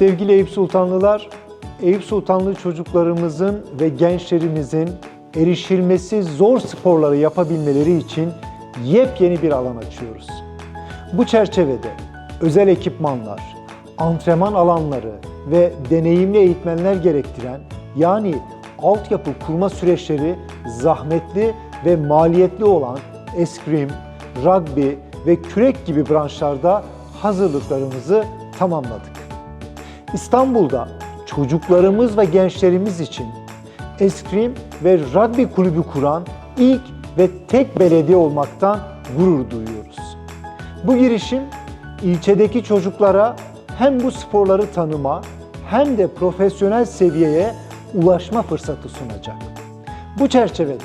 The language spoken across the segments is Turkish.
Sevgili Eyüp Sultanlılar, Eyüp Sultanlı çocuklarımızın ve gençlerimizin erişilmesi zor sporları yapabilmeleri için yepyeni bir alan açıyoruz. Bu çerçevede özel ekipmanlar, antrenman alanları ve deneyimli eğitmenler gerektiren yani altyapı kurma süreçleri zahmetli ve maliyetli olan eskrim, rugby ve kürek gibi branşlarda hazırlıklarımızı tamamladık. İstanbul'da çocuklarımız ve gençlerimiz için eskrim ve rugby kulübü kuran ilk ve tek belediye olmaktan gurur duyuyoruz. Bu girişim ilçedeki çocuklara hem bu sporları tanıma hem de profesyonel seviyeye ulaşma fırsatı sunacak. Bu çerçevede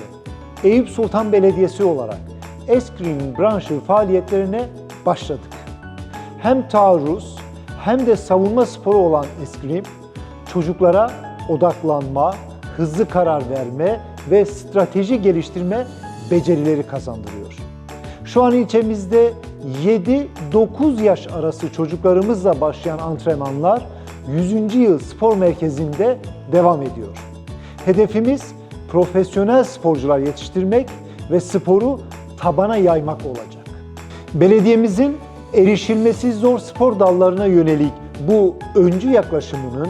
Eyüp Sultan Belediyesi olarak eskrim branşı faaliyetlerine başladık. Hem taarruz hem de savunma sporu olan eskrim çocuklara odaklanma, hızlı karar verme ve strateji geliştirme becerileri kazandırıyor. Şu an ilçemizde 7-9 yaş arası çocuklarımızla başlayan antrenmanlar 100. yıl spor merkezinde devam ediyor. Hedefimiz profesyonel sporcular yetiştirmek ve sporu tabana yaymak olacak. Belediyemizin erişilmesi zor spor dallarına yönelik bu öncü yaklaşımının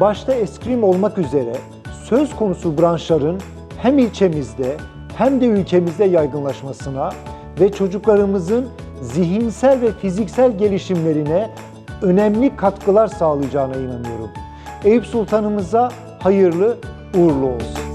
başta eskrim olmak üzere söz konusu branşların hem ilçemizde hem de ülkemizde yaygınlaşmasına ve çocuklarımızın zihinsel ve fiziksel gelişimlerine önemli katkılar sağlayacağına inanıyorum. Eyüp Sultanımıza hayırlı uğurlu olsun.